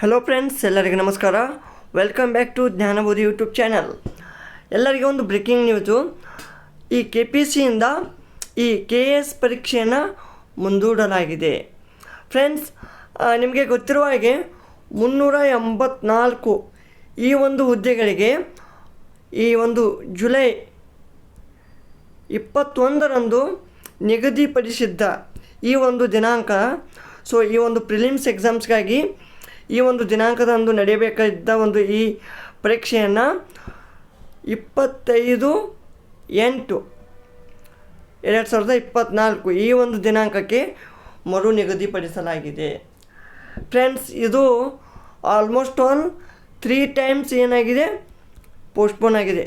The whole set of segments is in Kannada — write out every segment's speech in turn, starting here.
ಹಲೋ ಫ್ರೆಂಡ್ಸ್ ಎಲ್ಲರಿಗೂ ನಮಸ್ಕಾರ. Welcome back to Jnanabodhi YouTube channel ಎಲ್ಲರಿಗೂ ಒಂದು ಬ್ರೇಕಿಂಗ್ ನ್ಯೂಸು ಈ ಕೆ ಪಿ ಸಿಯಿಂದ ಈ ಕೆ ಎಸ್ ಪರೀಕ್ಷೆಯನ್ನು ಮುಂದೂಡಲಾಗಿದೆ. ಫ್ರೆಂಡ್ಸ್ ನಿಮಗೆ ಗೊತ್ತಿರುವ ಹಾಗೆ ಮುನ್ನೂರ ಎಂಬತ್ನಾಲ್ಕು ಈ ಒಂದು ಹುದ್ದೆಗಳಿಗೆ ಈ ಒಂದು ಜುಲೈ ಇಪ್ಪತ್ತೊಂದರಂದು ನಿಗದಿಪಡಿಸಿದ್ದ ಈ ಒಂದು ದಿನಾಂಕ ಸೊ ಈ ಒಂದು ಪ್ರಿಲಿಮ್ಸ್ ಎಕ್ಸಾಮ್ಸ್ಗಾಗಿ ಈ ಒಂದು ದಿನಾಂಕದಂದು ನಡೆಯಬೇಕಿದ್ದ ಒಂದು ಈ ಪರೀಕ್ಷೆಯನ್ನು ಇಪ್ಪತ್ತೈದು ಎಂಟು ಎರಡು ಸಾವಿರದ ಇಪ್ಪತ್ತ್ನಾಲ್ಕು ಈ ಒಂದು ದಿನಾಂಕಕ್ಕೆ ಮರು ನಿಗದಿಪಡಿಸಲಾಗಿದೆ. ಫ್ರೆಂಡ್ಸ್ ಇದು ಆಲ್ಮೋಸ್ಟ್ ಆಲ್ ತ್ರೀ ಟೈಮ್ಸ್ ಏನಾಗಿದೆ? ಪೋಸ್ಟ್ಪೋನ್ ಆಗಿದೆ.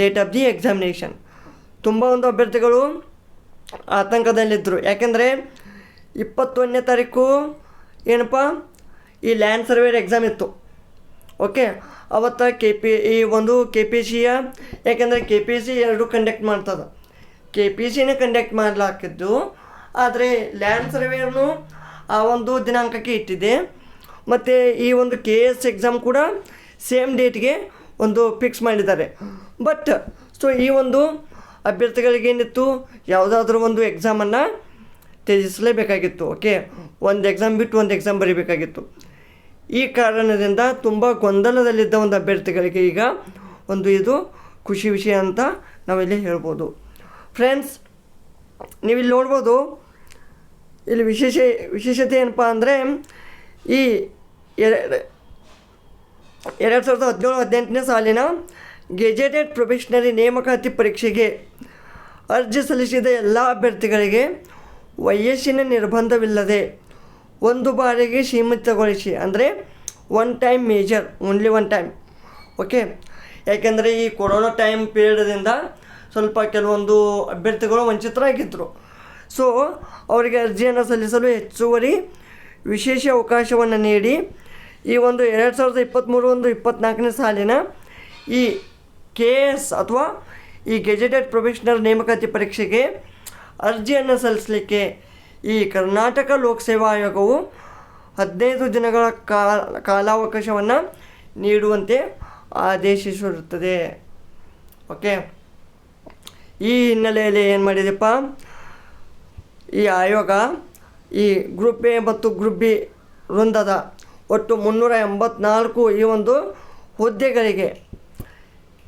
ಡೇಟ್ ಆಫ್ ದಿ ಎಕ್ಸಾಮಿನೇಷನ್ ತುಂಬ ಒಂದು ಅಭ್ಯರ್ಥಿಗಳು ಆತಂಕದಲ್ಲಿದ್ದರು ಯಾಕೆಂದರೆ ಇಪ್ಪತ್ತೊಂದನೇ ತಾರೀಕು ಏನಪ್ಪ? ಈ ಲ್ಯಾಂಡ್ ಸರ್ವೇರ್ ಎಕ್ಸಾಮ್ ಇತ್ತು. ಓಕೆ ಅವತ್ತು ಕೆ ಪಿ ಈ ಒಂದು ಕೆ ಪಿ ಸಿಯ ಯಾಕೆಂದರೆ ಕೆ ಪಿ ಸಿ ಎರಡು ಕಂಡಕ್ಟ್ ಮಾಡ್ತದೆ. ಕೆ ಪಿ ಸಿನೇ ಕಂಡಕ್ಟ್ ಮಾಡಲಾಕಿದ್ದು, ಆದರೆ ಲ್ಯಾಂಡ್ ಸರ್ವೇರ್ನು ಆ ಒಂದು ದಿನಾಂಕಕ್ಕೆ ಇಟ್ಟಿದೆ. ಮತ್ತು ಈ ಒಂದು ಕೆ ಎಸ್ ಎಕ್ಸಾಮ್ ಕೂಡ ಸೇಮ್ ಡೇಟ್ಗೆ ಒಂದು ಫಿಕ್ಸ್ ಮಾಡಿದ್ದಾರೆ. ಬಟ್ ಸೊ ಈ ಒಂದು ಅಭ್ಯರ್ಥಿಗಳಿಗೆ ಏನಿತ್ತು? ಯಾವುದಾದ್ರೂ ಒಂದು ಎಕ್ಸಾಮನ್ನು ತ್ಯಜಿಸಲೇಬೇಕಾಗಿತ್ತು ಓಕೆ ಒಂದು ಎಕ್ಸಾಮ್ ಬಿಟ್ಟು ಒಂದು ಎಕ್ಸಾಮ್ ಬರೀಬೇಕಾಗಿತ್ತು. ಈ ಕಾರಣದಿಂದ ತುಂಬ ಗೊಂದಲದಲ್ಲಿದ್ದ ಒಂದು ಅಭ್ಯರ್ಥಿಗಳಿಗೆ ಈಗ ಒಂದು ಇದು ಖುಷಿ ವಿಷಯ ಅಂತ ನಾವಿಲ್ಲಿ ಹೇಳ್ಬೋದು. ಫ್ರೆಂಡ್ಸ್ ನೀವಿಲ್ಲಿ ನೋಡ್ಬೋದು, ಇಲ್ಲಿ ವಿಶೇಷ, ವಿಶೇಷತೆ ಏನಪ್ಪ ಅಂದರೆ ಈ ಎರ- ಎರಡು ಸಾವಿರದ ಹದಿನೇಳು ಹದಿನೆಂಟನೇ ಸಾಲಿನ ಗೆಜೆಟೆಡ್ ಪ್ರೊಫೆಷನರಿ ನೇಮಕಾತಿ ಪರೀಕ್ಷೆಗೆ ಅರ್ಜಿ ಸಲ್ಲಿಸಿದ ಎಲ್ಲ ಅಭ್ಯರ್ಥಿಗಳಿಗೆ ವಯಸ್ಸಿನ ನಿರ್ಬಂಧವಿಲ್ಲದೆ ಒಂದು ಬಾರಿಗೆ ಸೀಮಿತಗೊಳಿಸಿ, ಅಂದರೆ one time major only one time okay ಯಾಕೆಂದರೆ ಈ ಕೊರೋನಾ ಟೈಮ್ ಪೀರಿಯಡ್ದಿಂದ ಸ್ವಲ್ಪ ಕೆಲವೊಂದು ಅಭ್ಯರ್ಥಿಗಳು ವಂಚಿತರಾಗಿದ್ದರು ಸೊ ಅವರಿಗೆ ಅರ್ಜಿಯನ್ನು ಸಲ್ಲಿಸಲು ಹೆಚ್ಚುವರಿ ವಿಶೇಷ ಅವಕಾಶವನ್ನು ನೀಡಿ, ಈ ಒಂದು ಎರಡು ಸಾವಿರದ ಇಪ್ಪತ್ತ್ಮೂರು ಒಂದು ಇಪ್ಪತ್ತ್ನಾಲ್ಕನೇ ಸಾಲಿನ ಈ ಕೆ ಎಸ್ ಅಥವಾ ಈ ಗೆಜೆಟೆಡ್ ಪ್ರೊಫೆಷನಲ್ ನೇಮಕಾತಿ ಪರೀಕ್ಷೆಗೆ ಅರ್ಜಿಯನ್ನು ಸಲ್ಲಿಸಲಿಕ್ಕೆ ಈ ಕರ್ನಾಟಕ ಲೋಕಸೇವಾ ಆಯೋಗವು ಹದಿನೈದು ದಿನಗಳ ಕಾಲ, ಕಾಲಾವಕಾಶವನ್ನು ನೀಡುವಂತೆ ಆದೇಶಿಸಿರುತ್ತದೆ. ಓಕೆ? ಈ ಹಿನ್ನೆಲೆಯಲ್ಲಿ ಏನು ಮಾಡಿದೆಪ್ಪ ಈ ಆಯೋಗ ಈ ಗ್ರೂಪ್ ಎ ಮತ್ತು ಗ್ರೂಪ್ ಬಿ ವೃಂದದ ಒಟ್ಟು ಮುನ್ನೂರ ಎಂಬತ್ನಾಲ್ಕು ಈ ಒಂದು ಹುದ್ದೆಗಳಿಗೆ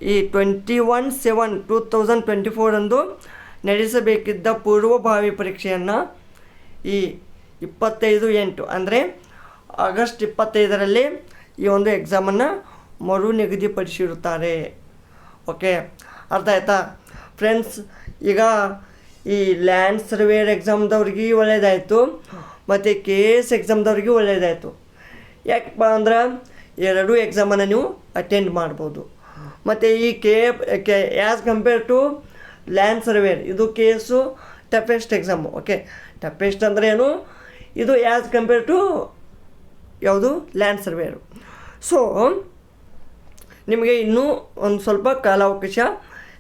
ಈ twenty one seven two thousand twenty ಫೋರಂದು ನಡೆಸಬೇಕಿದ್ದ ಪೂರ್ವಭಾವಿ ಪರೀಕ್ಷೆಯನ್ನು ಈ ಇಪ್ಪತ್ತೈದು ಎಂಟು, ಅಂದರೆ ಆಗಸ್ಟ್ ಇಪ್ಪತ್ತೈದರಲ್ಲಿ ಈ ಒಂದು ಎಕ್ಸಾಮನ್ನು ಮರು ನಿಗದಿಪಡಿಸಿರುತ್ತಾರೆ. ಓಕೆ, ಅರ್ಥ ಆಯ್ತಾ? ಫ್ರೆಂಡ್ಸ್, ಈಗ ಈ ಲ್ಯಾಂಡ್ ಸರ್ವೇರ್ ಎಕ್ಸಾಮ್ದವ್ರಿಗೆ ಒಳ್ಳೆಯದಾಯಿತು ಮತ್ತು ಕೆ ಎಸ್ ಎಕ್ಸಾಮ್ದವ್ರಿಗೆ ಒಳ್ಳೆಯದಾಯಿತು ಯಾಕಪ್ಪ ಅಂದ್ರೆ ಎರಡೂ ಎಕ್ಸಾಮನ್ನು ನೀವು ಅಟೆಂಡ್ ಮಾಡ್ಬೋದು. ಮತ್ತು ಈ K K as compare to land surveyor ಇದು case, toughest exam okay toughest ಅಂದರೆ ಏನು? ಇದು ಆ್ಯಸ್ ಕಂಪೇರ್ ಟು ಯಾವುದು? ಲ್ಯಾಂಡ್ ಸರ್ವೇರು ಸೊ ನಿಮಗೆ ಇನ್ನೂ ಒಂದು ಸ್ವಲ್ಪ ಕಾಲಾವಕಾಶ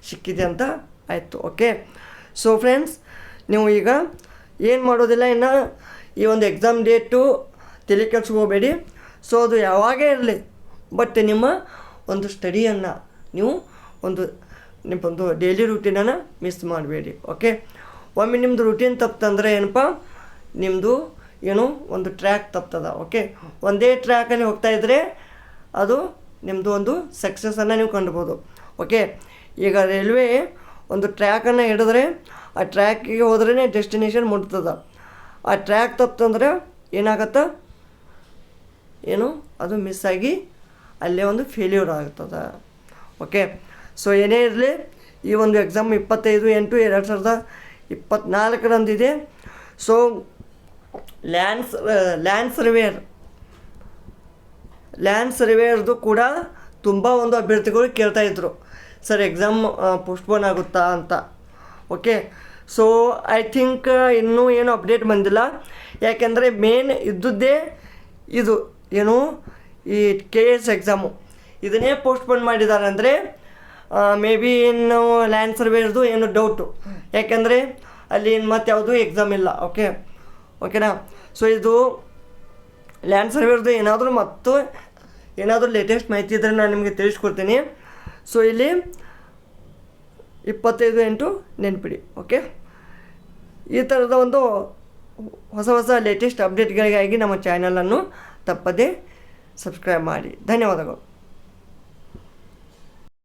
ಸಿಕ್ಕಿದೆ ಅಂತ ಆಯಿತು ಓಕೆ ಸೊ ಫ್ರೆಂಡ್ಸ್ ನೀವು ಈಗ ಏನು ಮಾಡೋದಿಲ್ಲ ಇನ್ನು? ಈ ಒಂದು ಎಕ್ಸಾಮ್ ಡೇಟು ತಲೆ ಹೋಗಬೇಡಿ. ಸೊ ಅದು ಯಾವಾಗೇ ಇರಲಿ ಬಟ್ ನಿಮ್ಮ ಒಂದು ಸ್ಟಡಿಯನ್ನು ನೀವು ಒಂದು ನಿಮ್ಮೊಂದು ಡೈಲಿ ರೂಟೀನನ್ನು ಮಿಸ್ ಮಾಡಬೇಡಿ ಓಕೆ ಒಮ್ಮೆ ನಿಮ್ಮದು ರೂಟೀನ್ ತಪ್ಪಂದ್ರೆ ಏನಪ್ಪ? ನಿಮ್ಮದು ಏನು ಒಂದು ಟ್ರ್ಯಾಕ್ ತಪ್ತದ ಓಕೆ ಒಂದೇ ಟ್ರ್ಯಾಕಲ್ಲಿ ಹೋಗ್ತಾ ಇದ್ದರೆ ಅದು ನಿಮ್ಮದು ಒಂದು ಸಕ್ಸಸ್ಸನ್ನು ನೀವು ಕಂಡ್ಬೋದು ಓಕೆ ಈಗ ರೈಲ್ವೆ ಒಂದು ಟ್ರ್ಯಾಕನ್ನು ಹಿಡಿದ್ರೆ ಆ ಟ್ರ್ಯಾಕಿಗೆ ಹೋದ್ರೇ ಡೆಸ್ಟಿನೇಷನ್ ಮುಟ್ತದೆ. ಆ ಟ್ರ್ಯಾಕ್ ತಪ್ಪಂದ್ರೆ ಏನಾಗತ್ತೆ? ಏನು? ಅದು ಮಿಸ್ ಆಗಿ ಅಲ್ಲೇ ಒಂದು ಫೇಲ್ಯೂರ್ ಆಗ್ತದೆ ಓಕೆ ಸೊ ಏನೇ ಇರಲಿ, ಈ ಒಂದು ಎಕ್ಸಾಮ್ ಇಪ್ಪತ್ತೈದು, ಎಂಟು, ಎರಡು ಸಾವಿರದ ಇಪ್ಪತ್ತ್ನಾಲ್ಕರಂದಿದೆ so land land surveyor land ಸರ್ವೇರ್ದು ಕೂಡ ತುಂಬ ಒಂದು ಅಭ್ಯರ್ಥಿಗಳು ಕೇಳ್ತಾ ಇದ್ರು. ಸರ್ ಎಕ್ಸಾಮ್ ಪೋಸ್ಟ್ಪೋನ್ ಆಗುತ್ತಾ ಅಂತ. ಓಕೆ ಸೊ ಐ ಥಿಂಕ್ ಇನ್ನೂ ಏನು ಅಪ್ಡೇಟ್ ಬಂದಿಲ್ಲ. ಯಾಕೆಂದರೆ ಮೇನ್ ಇದ್ದದ್ದೇ ಇದು, ಏನು, ಈ ಕೆ ಎಸ್ ಎಕ್ಸಾಮು ಇದನ್ನೇ ಪೋಸ್ಟ್ಪೋನ್ ಮಾಡಿದ್ದಾರೆ ಅಂದರೆ ಮೇ ಬಿ ಇನ್ನು ಲ್ಯಾಂಡ್ ಸರ್ವೇರ್ದು ಏನು ಡೌಟು ಯಾಕೆಂದರೆ ಅಲ್ಲಿ ಮತ್ತೆ ಯಾವುದು ಎಕ್ಸಾಮ್ ಇಲ್ಲ ಓಕೆ ಓಕೆನಾ ಸೊ ಇದು ಲ್ಯಾಂಡ್ ಸರ್ವೇರ್ದು ಏನಾದರೂ ಮತ್ತು ಏನಾದರೂ ಲೇಟೆಸ್ಟ್ ಮಾಹಿತಿ ಇದ್ದರೆ ನಾನು ನಿಮಗೆ ತಿಳಿಸ್ಕೊಡ್ತೀನಿ. ಸೊ ಇಲ್ಲಿ ಇಪ್ಪತ್ತೈದು ಎಂಟು ನೆನ್ಪಿಡಿ ಓಕೆ ಈ ಥರದ ಒಂದು ಹೊಸ ಹೊಸ ಲೇಟೆಸ್ಟ್ ಅಪ್ಡೇಟ್ಗಳಿಗಾಗಿ ನಮ್ಮ ಚಾನಲನ್ನು ತಪ್ಪದೇ ಸಬ್ಸ್ಕ್ರೈಬ್ ಮಾಡಿ. ಧನ್ಯವಾದಗಳು.